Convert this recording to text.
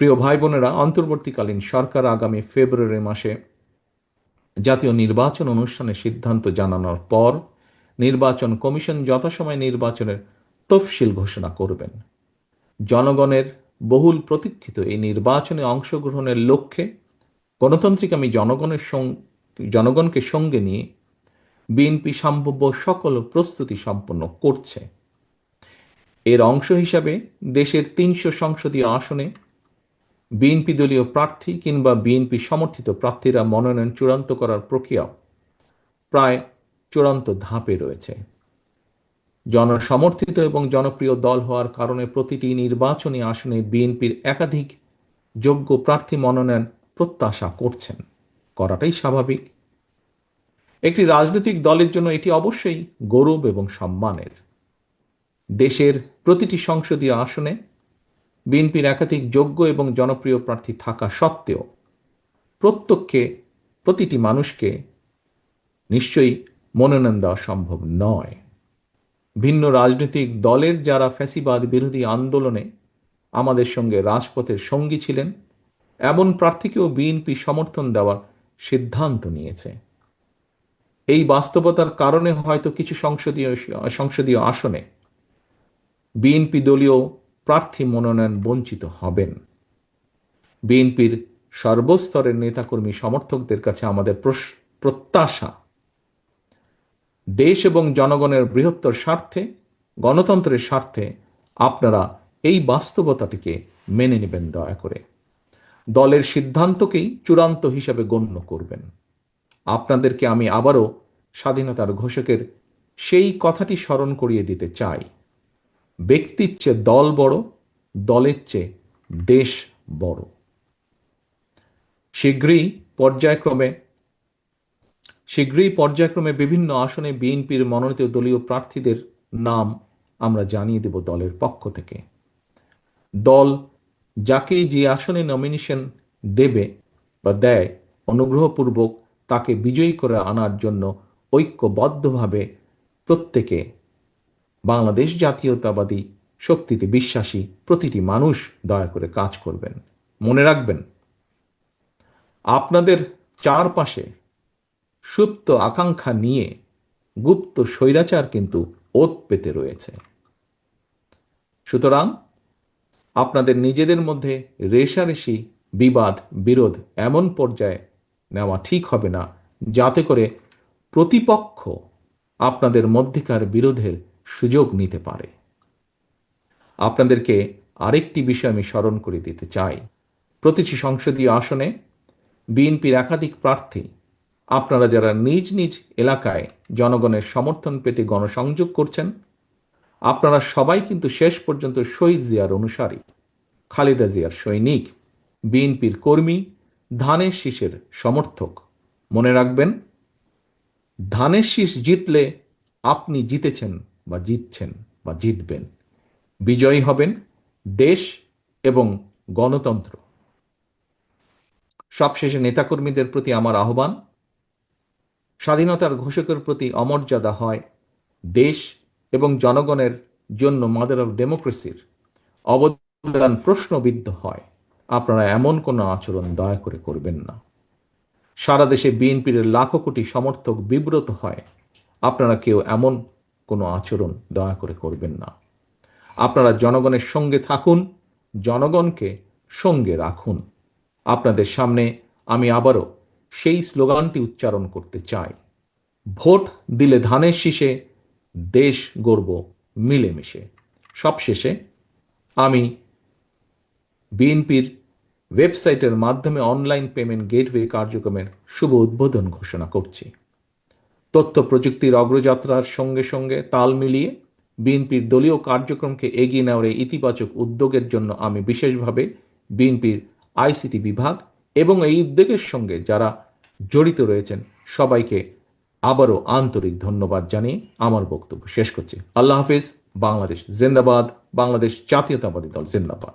প্রিয় ভাই বোনেরা অন্তর্বর্তীকালীন সরকার আগামী ফেব্রুয়ারি মাসে জাতীয় নির্বাচন অনুষ্ঠানে সিদ্ধান্ত জানানোর পর নির্বাচন কমিশন যথাসময়ে নির্বাচনের তফসিল ঘোষণা করবেন। জনগণের বহুল প্রতীক্ষিত এই নির্বাচনে অংশগ্রহণের লক্ষ্যে গণতান্ত্রিক আমি জনগণের জনগণকে সঙ্গে নিয়ে বিএনপি সম্ভাব্য সকল প্রস্তুতি সম্পন্ন করছে। এর অংশ হিসাবে দেশের তিনশো সংসদীয় আসনে বিএনপি দলীয় প্রার্থী কিংবা বিএনপি সমর্থিত প্রার্থীরা মনোনয়ন চূড়ান্ত করার প্রক্রিয়া প্রায় চূড়ান্ত ধাপে রয়েছে। জনসমর্থিত এবং জনপ্রিয় দল হওয়ার কারণে প্রতিটি নির্বাচনী আসনে বিএনপির একাধিক যোগ্য প্রার্থী মনোনয়ন প্রত্যাশা করছেন। করাটাই স্বাভাবিক। একটি রাজনৈতিক দলের জন্য এটি অবশ্যই গৌরব এবং সম্মানের। দেশের প্রতিটি সংসদীয় আসনে বিএনপির একাধিক যোগ্য এবং জনপ্রিয় প্রার্থী থাকা সত্ত্বেও প্রত্যক্ষে প্রতিটি মানুষকে নিশ্চয়ই মনোনয়ন দেওয়া সম্ভব নয়। ভিন্ন রাজনৈতিক দলের যারা ফ্যাসিবাদ বিরোধী আন্দোলনে আমাদের সঙ্গে রাজপথের সঙ্গী ছিলেন, এমন প্রার্থীকেও বিএনপি সমর্থন দেওয়ার সিদ্ধান্ত নিয়েছে। এই বাস্তবতার কারণে হয়তো কিছু সংসদীয় সংসদীয় আসনে বিএনপি দলীয় প্রার্থী মনোনয়ন বঞ্চিত হবেন। বিএনপির সর্বস্তরের নেতাকর্মী সমর্থকদের কাছে আমাদের প্রত্যাশা। দেশ এবং জনগণের বৃহত্তর স্বার্থে, গণতন্ত্রের স্বার্থে আপনারা এই বাস্তবতাটিকে মেনে নেবেন দয়া করে। দলের সিদ্ধান্তকেই চূড়ান্ত হিসাবে গণ্য করবেন। আপনাদেরকে আমি আবারও স্বাধীনতার ঘোষকের সেই কথাটি স্মরণ করিয়ে দিতে চাই। ব্যক্তির চেয়ে দল বড়, দলের চেয়ে দেশ বড়। শীঘ্রই পর্যায়ক্রমে শীঘ্রই পর্যায়ক্রমে বিভিন্ন আসনে বিএনপির মনোনীত দলীয় প্রার্থীদের নাম আমরা জানিয়ে দেব দলের পক্ষ থেকে। দল যাকে যে আসনে নমিনেশন দেবে বা দেয়, অনুগ্রহপূর্বক তাকে বিজয়ী করে আনার জন্য ঐক্যবদ্ধভাবে প্রত্যেকে বাংলাদেশ জাতীয়তাবাদী শক্তিতে বিশ্বাসী প্রতিটি মানুষ দয়া করে কাজ করবেন। মনে রাখবেন, আপনাদের চারপাশে সুপ্ত আকাঙ্ক্ষা নিয়ে গুপ্ত স্বৈরাচার কিন্তু ওত পেতে রয়েছে। সুতরাং আপনাদের নিজেদের মধ্যে রেশারেশি বিবাদ, বিরোধ এমন পর্যায়ে নেওয়া ঠিক হবে না, যাতে করে প্রতিপক্ষ আপনাদের মধ্যেকার বিরোধের সুযোগ নিতে পারে। আপনাদেরকে আরেকটি বিষয় আমি স্মরণ করে দিতে চাই। প্রতিটি সংসদীয় আসনে বিএনপির একাধিক প্রার্থী, আপনারা যারা নিজ নিজ এলাকায় জনগণের সমর্থন পেতে গণসংযোগ করছেন, আপনারা সবাই কিন্তু শেষ পর্যন্ত শহীদ জিয়ার অনুসারী। খালেদা জিয়ার সৈনিক, বিএনপির কর্মী, ধানের শীষের সমর্থক। মনে রাখবেন, ধানের শীষ জিতলে আপনি জিতেছেন বা জিতছেন বা জিতবেন। বিজয়ী হবেন দেশ এবং গণতন্ত্র। সবশেষে নেতাকর্মীদের প্রতি আমার আহ্বান, স্বাধীনতার ঘোষকের প্রতি অমর্যাদা হয় দেশ এবং জনগণের জন্য মাদার অফ ডেমোক্রেসির অবদান প্রশ্নবিদ্ধ হয়। আপনারা এমন কোনো আচরণ দয়া করে করবেন না। সারা দেশে বিএনপির লাখো কোটি সমর্থক বিব্রত হয়। আপনারা কেউ এমন কোনো আচরণ দয়া করে করবেন না। আপনারা জনগণের সঙ্গে থাকুন, জনগণকে সঙ্গে রাখুন। আপনাদের সামনে আমি আবারও সেই স্লোগানটি উচ্চারণ করতে চাই। ভোট দিলে ধানের শীষে, দেশ গর্ব মিলেমিশে। সবশেষে আমি বিএনপির ওয়েবসাইটের মাধ্যমে অনলাইন পেমেন্ট গেটওয়ে কার্যক্রমের শুভ উদ্বোধন ঘোষণা করছি। তথ্য প্রযুক্তির অগ্রযাত্রার সঙ্গে সঙ্গে তাল মিলিয়ে বিএনপির দলীয় কার্যক্রমকে এগিয়ে নেওয়ার এই ইতিবাচক উদ্যোগের জন্য আমি বিশেষভাবে বিএনপির আইসিটি বিভাগ এবং এই উদ্যোগের সঙ্গে যারা জড়িত রয়েছেন, সবাইকে আবারও আন্তরিক ধন্যবাদ জানিয়ে আমার বক্তব্য শেষ করছি। আল্লাহ হাফিজ। বাংলাদেশ জিন্দাবাদ। বাংলাদেশ জাতীয়তাবাদী দল জিন্দাবাদ।